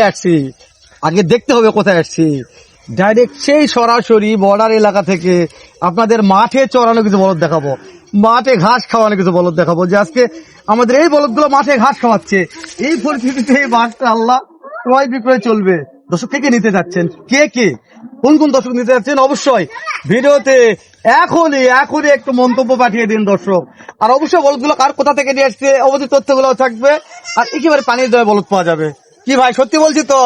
কোথায় আসছি আগে দেখতে হবে কোথায় আসছি ডাইরেক্ট সেই সরাসরি বর্ডার এলাকা থেকে আপনাদের মাঠে চড়ানো কিছু বলদ দেখাবো। মাঠে ঘাস খাওয়ানো কিছু বলদ দেখাবো যে আজকে আমাদের এই বলদগুলো মাঠে ঘাস খাওয়াচ্ছে। এই পরিস্থিতিতে এই মাঠটা আল্লাহ ক্রয় বিক্রয় চলবে। দর্শক, কে কে নিতে যাচ্ছেন? কে কে? কোন কোন দর্শক নিতে যাচ্ছেন? অবশ্যই ভিডিওতে এখনই এখনই একটু মন্তব্য পাঠিয়ে দিন দর্শক। আর অবশ্যই বলদগুলো কার কোথা থেকে নিয়ে আসছে অবশ্যই তথ্যগুলো থাকবে। আর একেবারে পানির দয়ে বলদ পাওয়া যাবে। কি ভাই সত্যি বলছি তো?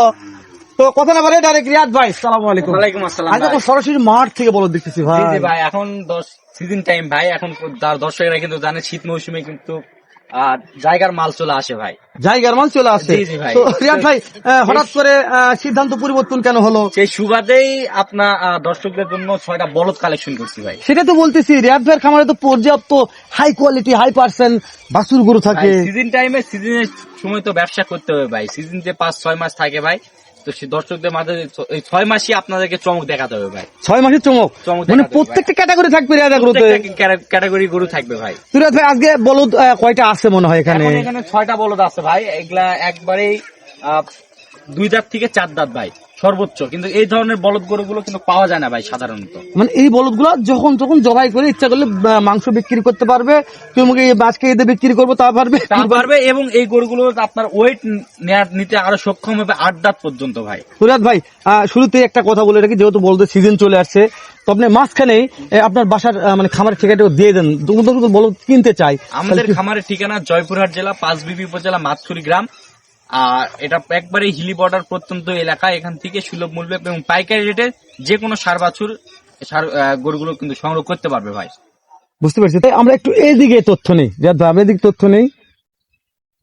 তো কথা না বলে ডাইরেক্ট রিয়াদ ভাই সালাম আলাইকুম। ওয়ালাইকুম আসসালাম আজ এখন সরাসরি মাঠ থেকে বলে দেখতেছি ভাই। জি ভাই এখন দশ সিজন টাইম ভাই এখন তার দর্শকরা কিন্তু জানে শীত মৌসুমে কিন্তু জায়গার মাল চলে আসে ভাই। জায়গার মাল চলে আসে জি, জি ভাই। তো রিয়াদ ভাই হঠাৎ করে সিদ্ধান্ত পরিবর্তন কেন হলো? সেই সুবাদেই আপনার দর্শকদের জন্য ছয়টা বলদ কালেকশন করছি ভাই। সেটা তো বলতেছি রিয়াদ ভাইয়ের খামারে তো পর্যাপ্ত হাই কোয়ালিটি হাই পার্সেন্ট বাসুর গরু থাকে। সিজন টাইমে সিজনের সময় তো ব্যবসা করতে হবে ভাই। সিজন যে পাঁচ ছয় মাস থাকে ভাই তো সেই দর্শকদের মাঝে এই ছয় মাসই আপনাদেরকে চমক দেখাতে হবে ভাই। ছয় মাসের চমক? চমক মানে প্রত্যেকটা ক্যাটাগরি থাকবে রাজা ক্যাটাগরি গরু থাকবে ভাই। তো ভাই আজকে বলদ কয়টা আছে মনে হয় এখানে এখানে ছয়টা বলদ আছে ভাই। এগুলা একবারেই আহ, দুই দাঁত থেকে চার দাঁত ভাই। সর্বোচ্চ। কিন্তু এই ধরনের বলদ গরুগুলো কিন্তু পাওয়া যায় না ভাই সাধারণত। মানে এই বলদগুলো যখন তখন জবাই করে ইচ্ছা করলে মাংস বিক্রি করতে পারবে কেউ মুখে মাছকে এদের বিক্রি করব তা পারবে। তা পারবে এবং এই গরুগুলো আপনার ওয়েট নেয়ার নিতে আরও সক্ষম হবে আট দাঁত পর্যন্ত ভাই। সুরাত ভাই আহ, শুরুতেই একটা কথা বলে রাখি যেহেতু বলতে সিজন চলে আসছে তো আপনি মাঝখানেই আপনার বাসার মানে খামার ঠিকাটা দিয়ে দেন। বলদ কিনতে চাই। আমাদের খামারের ঠিকানা জয়পুরহাট জেলা পাঁচবিবি উপজেলা মাতছুরি গ্রাম। আর এটা একবারে হিলি বর্ডার প্রত্যন্ত এলাকা। এখান থেকে সুলভ মূল্যে এবং পাইকারি রেটে যে কোনো সার বাছুর সার গরুগুলো কিন্তু সংগ্রহ করতে পারবে ভাই। বুঝতে পারছি। তাই আমরা একটু এদিকে তথ্য নেই। রিয়াদ ভাই আমরা এদিকে তথ্য নেই।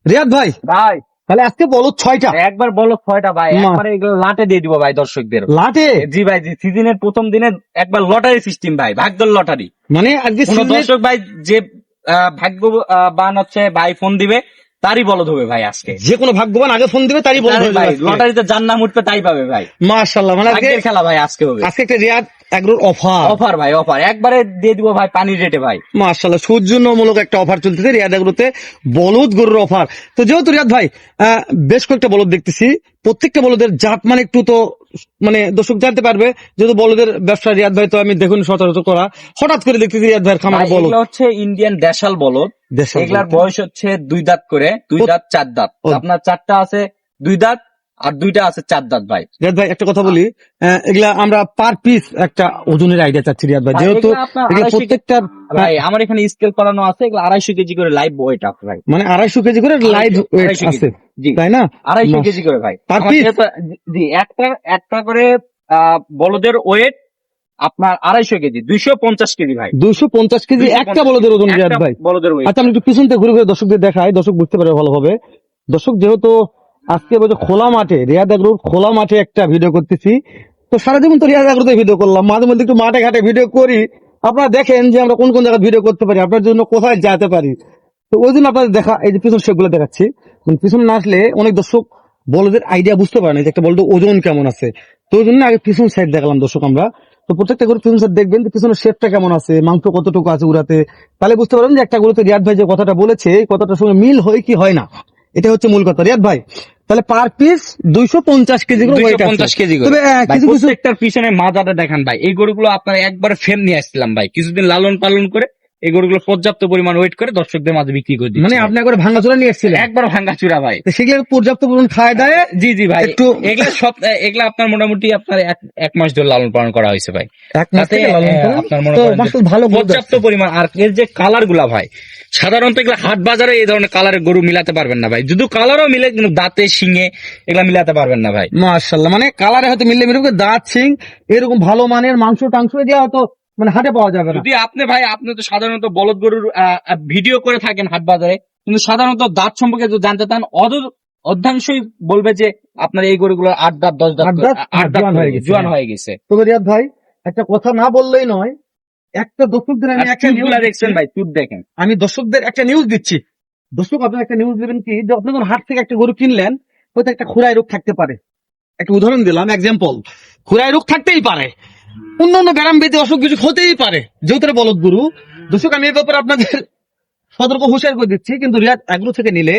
রিয়াদ ভাই ভাই। তাহলে আজকে বলদ ছয়টা। একবার বলো ছয়টা ভাই। একবারে এগুলো লাটে দিয়ে দিব ভাই দর্শকদের। লাটে? জি ভাই জি সিজনের প্রথম দিনে একবার লটারি সিস্টেম ভাই ভাগ্যর লটারি। মানে আজকে দর্শক ভাই যে ভাগ্য আহ, বান হচ্ছে ভাই ফোন দিবে তারই বলদ হবে ভাই আজকে। যে কোনো ভাগ্যবান আগে ফোন দিবে তারই বলদ হবে ভাই লটারিতে যার নাম উঠবে তাই পাবে ভাই। মাশাআল্লাহ মানে আজকে খেলা ভাই আজকে হবে। আজকে একটা রিয়াদ এগ্রোর অফার অফার ভাই অফার একবারে দিয়ে দিব ভাই পানির রেটে ভাই। মাশাআল্লাহ সৌজন্যমূলক একটা অফার চলতেছে রিয়াদ এগ্রোতে বলদ গরুর অফার তো যেহেতু রিয়াদ ভাই বেশ কয়েকটা বলদ দেখতেছি। প্রত্যেকটা বলদের জাত মানে একটু তো মানে দর্শক জানতে পারবে যেহেতু বলদের ব্যবসা রিয়াদ ভাই তো আমি দেখুন সচরাচর করা হঠাৎ করে দেখতেছি রিয়াদ ভাইয়ের খামার ভাই, খামার এগুলো হচ্ছে ইন্ডিয়ান দেশাল বলদ। দেশাল এগুলার বয়স হচ্ছে দুই দাঁত করে দুই দাঁত চার দাঁত। আপনার চারটা আছে দুই দাঁত আর দুইটা আছে চার দাঁত ভাই। রিয়াদ ভাই একটা কথা বলি। এগুলা আমরা পার পিস একটা ওজনের আইডিয়া চাচ্ছি রিয়াদ ভাই। যেহেতু প্রত্যেকটা ভাই আমার এখানে স্কেল করানো আছে এগুলো আড়াইশো কেজি করে লাইভ ওয়েট আছে ভাই। মানে আড়াইশো কেজি করে লাইভ ওয়েট আছে তাই না? আড়াইশো কেজি করে ভাই। Piece? যেহেতু- জি একটা একটা করে আহ, বলদের ওয়েট আপনার আড়াইশো কেজি দুইশো পঞ্চাশ কেজি ভাই। দুশো পঞ্চাশ কেজি একটা বলদের ওজন রিয়াদ ভাই। বলদের ওয়েট আচ্ছা আমি একটু পিছন থেকে ঘুরে ঘুরে দর্শকদের দেখাই দর্শক বুঝতে পারে ভালোভাবে। দর্শক যেহেতু আজকে বলছে খোলা মাঠে, রিয়াদ আগ্রুর খোলা মাঠে একটা ভিডিও করতেছি। তো সারা জীবন তো রিয়াদ আগ্রুতে ভিডিও করলাম, মাঝে মধ্যে একটু মাঠে ঘাটে ভিডিও করি। আপনারা দেখেন যে আমরা কোন কোন জায়গায় ভিডিও করতে পারি, আপনার জন্য কোথায় যেতে পারি। তো ওই জন্য আপনাদের দেখা, এই যে পিছন সেগুলো দেখাচ্ছি। পিছন না আসলে অনেক দর্শক বলদের আইডিয়া বুঝতে পারে না যে একটা বলদের ওজন কেমন আছে। তো ওই জন্য আগে পিছন সাইড দেখালাম দর্শক আমরা। তো প্রত্যেকটা গরু পিছন সাইড দেখবেন যে পিছনের শেপটা কেমন আছে, মাংস কতটুকু আছে উড়াতে। তাহলে বুঝতে পারবেন যে একটা গরুতে রিয়াদ ভাই যে কথাটা বলেছে, এই কথাটার সঙ্গে মিল হয় কি হয় না। এটা হচ্ছে মূল কথা। রিয়াদ ভাই তাহলে পার পিস দুইশো পঞ্চাশ কেজি করে পঞ্চাশ কেজি কিছু কিছু একটা পিছনে মাজাটা দেখান ভাই। এই গরুগুলো আপনার একবার ফেম নিয়ে আসছিলাম ভাই। কিছুদিন লালন পালন করে এই গরুগুলো পর্যাপ্ত পরিমাণ ওয়েট করে দর্শকদের মাঝে বিক্রি করে দিচ্ছি। মানে। আপনি একবার ভাঙাচোরা নিয়ে এসেছিলেন? একবার ভাঙ্গা চূড়া ভাই সেগুলো পর্যাপ্ত পরিমাণ খায় দেয়? জি জি ভাই। একটু- এগুলা সব এগুলা আপনার মোটামুটি আপনার এক মাস ধরে লালন পালন করা হয়েছে ভাই। এক মাস। আপনার মনে ভালো পর্যাপ্ত পরিমাণ আর এর যে কালারগুলা ভাই সাধারণত এগুলো হাট বাজারে এই ধরনের কালারের গরু মিলাতে পারবেন না ভাই। যদি কালারও মিলে কিন্তু দাঁতে শিঙে এগুলা মিলাতে পারবেন না ভাই। মাশাল্লাহ মানে কালারে হয়তো মিললে মিলবে দাঁত শিং এরকম ভালো মানের মাংস টাংস দিয়ে হয়তো মানে হাটে পাওয়া যাবে যদি আপনি ভাই আপনি তো সাধারণত বলদ গরুর ভিডিও করে থাকেন হাট বাজারে কিন্তু সাধারণত দাঁত সম্পর্কে যদি জানতে চান অদ অর্ধাংশই বলবে যে আপনার এই গরুগুলো আট দাঁত দশ দাঁত আট দাঁত, জোয়ান হয়ে গেছে। হয়ে তবে রিয়াদ ভাই একটা কথা না বললেই নয় একটা দর্শকদের আমি একটা নিউজ দেখছেন ভাই চুট দেখেন। আমি দর্শকদের একটা নিউজ দিচ্ছি। দর্শক আপনার একটা নিউজ দেবেন কি যে আপনি যখন হাট থেকে একটা গরু কিনলেন হয়তো একটা খুরাই রোগ থাকতে পারে। একটা উদাহরণ দিলাম এক্সাম্পল খুরাই রোগ থাকতেই পারে। অন্য অন্য ব্যারাম বেঁধে অসুখ বিসুখ হতেই পারে। যেহেতু বলদ গুরু, দর্শক, আমি এ ব্যাপারে আপনাদের সতর্ক হুঁশিয়ার করে দিচ্ছি কিন্তু রিয়াদ এগ্রো থেকে নিলে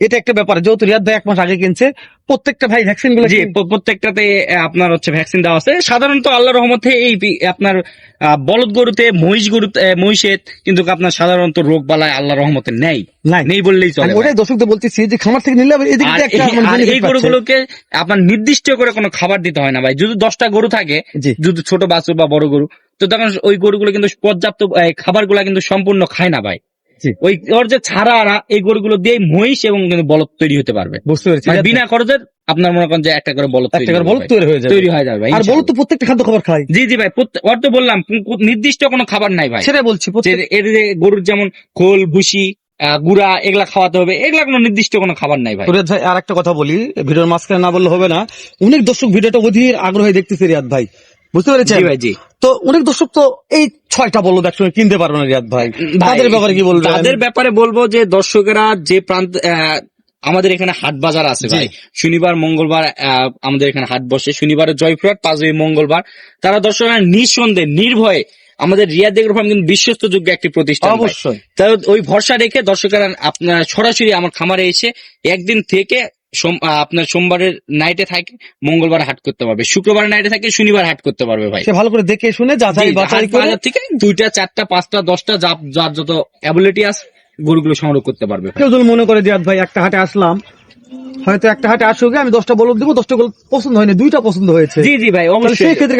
এটা একটা ব্যাপার যেহেতু রিয়াদ ভাই এক মাস আগে কিনছে প্রত্যেকটা ভাই ভ্যাকসিনগুলো জি প্রত্যেকটাতে আপনার হচ্ছে ভ্যাকসিন দেওয়া আছে সাধারণত আল্লাহ রহমতে এই আপনার বলদ গরুতে মহিষ গরুতে মহিষের কিন্তু আপনার সাধারণত রোগ বালায় আল্লাহ রহমতে নেই নাই নেই বললেই চলে। ওটাই দর্শকদের বলতেছি যে খামার থেকে নিলে এই- মানে। গরুগুলোকে আপনার নির্দিষ্ট করে কোনো খাবার দিতে হয় না ভাই যদি দশটা গরু থাকে যদি ছোট বাছুর বা বড় গরু তো তখন ওই গরুগুলো কিন্তু পর্যাপ্ত খাবারগুলা কিন্তু সম্পূর্ণ খায় না ভাই। ওই ওর যে ছাড়া এই গরুগুলো দিয়ে মহিষ এবং কিন্তু বলদ তৈরি হতে পারবে। বুঝতে পেরেছি। মানে বিনা খরচের আপনার মনে করেন যে একটা করে বলদ একটা করে বলদ তৈরি হয়ে যাবে। তৈরি হয়ে যাবে আর বলদ তো প্রত্যেকটা খাদ্য খাবার খায়। জি জি ভাই ওর তো বললাম নির্দিষ্ট কোনো খাবার নাই ভাই। সেটাই বলছি এর যে গরুর যেমন খোল ভুসি গুড়া এগুলা খাওয়াতে হবে এগুলা কোনো নির্দিষ্ট কোনো খাবার নাই ভাই। রিয়াদ ভাই আর একটা কথা বলি ভিডিওর মাঝখানে না বললে হবে না। অনেক দর্শক ভিডিওটা অধীর আগ্রহে দেখতেছে রিয়াদ ভাই। বুঝতে পেরেছেন? ভাই জি। তো অনেক দর্শক তো এই ছয়টা বলদ একসঙ্গে কিনতে পারবে না রিয়াদ ভাই। তাদের ব্যাপারে কি বলবেন? তাদের ব্যাপারে বলব যে দর্শকেরা যে প্রান্ত আমাদের এখানে হাট বাজার আছে ভাই। শনিবার মঙ্গলবার আমাদের এখানে হাট বসে। শনিবারে জয়পুরহাট পাঁচই মঙ্গলবার। তারা দর্শকরা নিঃসন্দেহে নির্ভয়ে আমাদের রিয়াদ এগ্রো ফার্ম কিন্তু বিশ্বস্ত যোগ্য একটি প্রতিষ্ঠান অবশ্যই। তাই ওই ভরসা রেখে দর্শকেরা আপনার সরাসরি আমার খামারে এসে একদিন থেকে আপনার সোমবারের নাইটে থাকে মঙ্গলবার হাট করতে পারবে। শুক্রবার নাইটে থাকে শনিবার হাট করতে পারবে ভাই। ভালো করে দেখে শুনে যাচাই বাছাই করে থেকে দুইটা চারটা পাঁচটা দশটা যা যার যত অ্যাবিলিটি আছে গরুগুলো সংগ্রহ করতে পারবে কেউ যদি মনে করে রিয়াদ ভাই একটা হাটে আসলাম হয়তো একটা হাটে আসুক আমি দশটা বলদ দিব দশটা বলদ পছন্দ হয়নি দুইটা পছন্দ হয়েছে। জি জি ভাই সেই ক্ষেত্রে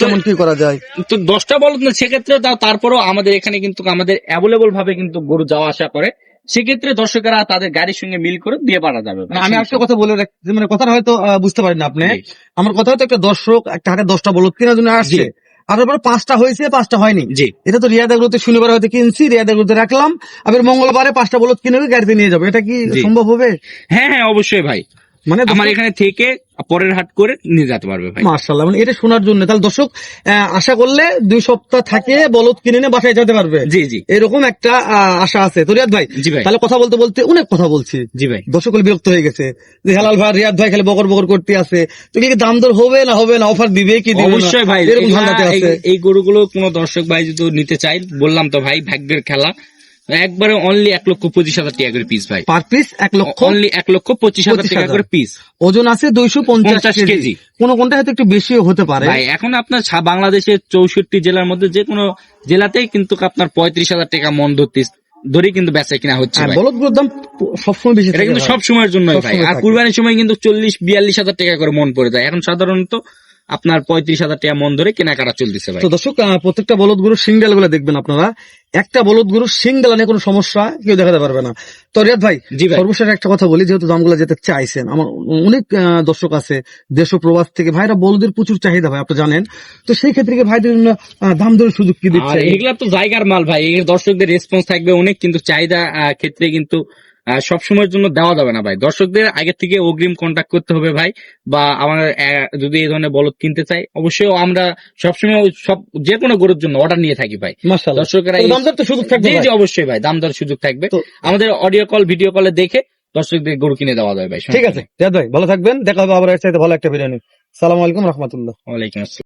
কেমন কি করা যায়? তো দশটা বলদ না সেক্ষেত্রে তারপরেও আমাদের এখানে কিন্তু আমাদের অ্যাভেলেবল ভাবে কিন্তু গরু যাওয়া আসা করে। সেক্ষেত্রে দর্শকেরা তাদের গাড়ির সঙ্গে মিল করে দিয়ে পাঠা যাবে আমি একটা কথা বলে রাখছি মানে কথাটা হয়তো বুঝতে পারেন না আপনি। আমার কথা হয়তো একটা দর্শক একটা হাটে দশটা বলদ কেনার জন্য আসছে। জি। আর পাঁচটা হয়েছে পাঁচটা হয়নি। জি। এটা তো রিয়াদ এগুলোতে শনিবার হয়তো কিনছি রিয়াদ এগুলোতে রাখলাম। আবার মঙ্গলবারে পাঁচটা বলদ কিনে গাড়িতে নিয়ে যাব। এটা কি সম্ভব হবে? হ্যাঁ হ্যাঁ অবশ্যই ভাই। মানে আমার এখানে থেকে পরের হাট করে নিয়ে যেতে পারবে ভাই। মার্শাল্লাহ মানে এটা শোনার জন্য। তাহলে দর্শক আশা করলে দুই সপ্তাহ থাকে বলদ কিনে নিয়ে বাসায় যেতে পারবে। জি জি। এরকম একটা আশা আছে। তো রিয়াদ ভাই জি ভাই। তাহলে কথা বলতে বলতে অনেক কথা বলছি। জি ভাই। দর্শক হলে বিরক্ত হয়ে গেছে। যে হেলাল ভাই রিয়াদ ভাই খালি বকর বকর করতে আছে। তো কি দাম দর হবে না হবে না অফার দিবে কি দিবে অবশ্যই ভাই এরকম ধান্দাতে আছে। এই- এই গরুগুলো কোনো দর্শক ভাই যদি নিতে চাই বললাম তো ভাই ভাগ্যের খেলা। একবারে অনলি এক লক্ষ পঁচিশ হাজার টাকা করে পিস ভাই। পার পিস এক লক্ষ অনলি এক লক্ষ পঁচিশ হাজার টাকা করে পিস ওজন আছে দুইশো পঞ্চাশ কেজি। কোন কোনটা হয়তো একটু বেশি হতে পারে। ভাই এখন আপনার বাংলাদেশের চৌষট্টি জেলার মধ্যে যে কোনো জেলাতেই কিন্তু আপনার পঁয়ত্রিশ হাজার টাকা মন ধরতে ধরে কিন্তু বেচা কিনা হচ্ছে হ্যাঁ বলদগুলোর দাম সবসময় বেশি এটা কিন্তু। সব সময়ের জন্য ভাই। আর কুরবানির সময় কিন্তু চল্লিশ বিয়াল্লিশ হাজার টাকা করে মন পড়ে যায়। এখন সাধারণত আপনার পঁয়ত্রিশ হাজার টাকা মন ধরে কেনাকাটা চলতেছে ভাই। তো দর্শক প্রত্যেকটা বলদ গরুর সিঙ্গেলগুলো দেখবেন আপনারা। একটা বলদ গরুর সিঙ্গেল নিয়ে কোনো সমস্যা কেউ দেখাতে পারবে না। তো রিয়াদ ভাই জি ভাই। সর্বশেষ একটা কথা বলি যেহেতু দামগুলো যেতে চাইছেন আমার অনেক দর্শক আছে দেশ প্রবাস থেকে ভাইরা বলদের প্রচুর চাহিদা ভাই আপনি জানেন। তো সেই ক্ষেত্রে কি ভাইদের জন্য দাম ধরে সুযোগ কি দিচ্ছে? এগুলা তো জায়গার মাল ভাই এর দর্শকদের রেসপন্স থাকবে অনেক কিন্তু চাহিদা ক্ষেত্রে কিন্তু সবসময়ের জন্য দেওয়া যাবে না ভাই। দর্শকদের আগে থেকে অগ্রিম কন্ট্যাক্ট করতে হবে ভাই বা আমার যদি এই ধরনের বলদ কিনতে চাই অবশ্যই আমরা সবসময় সব যে কোনো গরুর জন্য অর্ডার নিয়ে থাকি ভাই। দর্শকেরা সুযোগ থাকবে জি অবশ্যই ভাই দাম দর সুযোগ থাকবে। আমাদের অডিও কল ভিডিও কলে দেখে দর্শকদের গরু কিনে দেওয়া যাবে ভাই ঠিক আছে ভাই ভালো থাকবেন দেখা হবে আবার ভালো একটা ভিডিও নিয়ে। সালাম আলাইকুম রহমতুল্লাহ। ওয়ালাইকুম আসসালাম।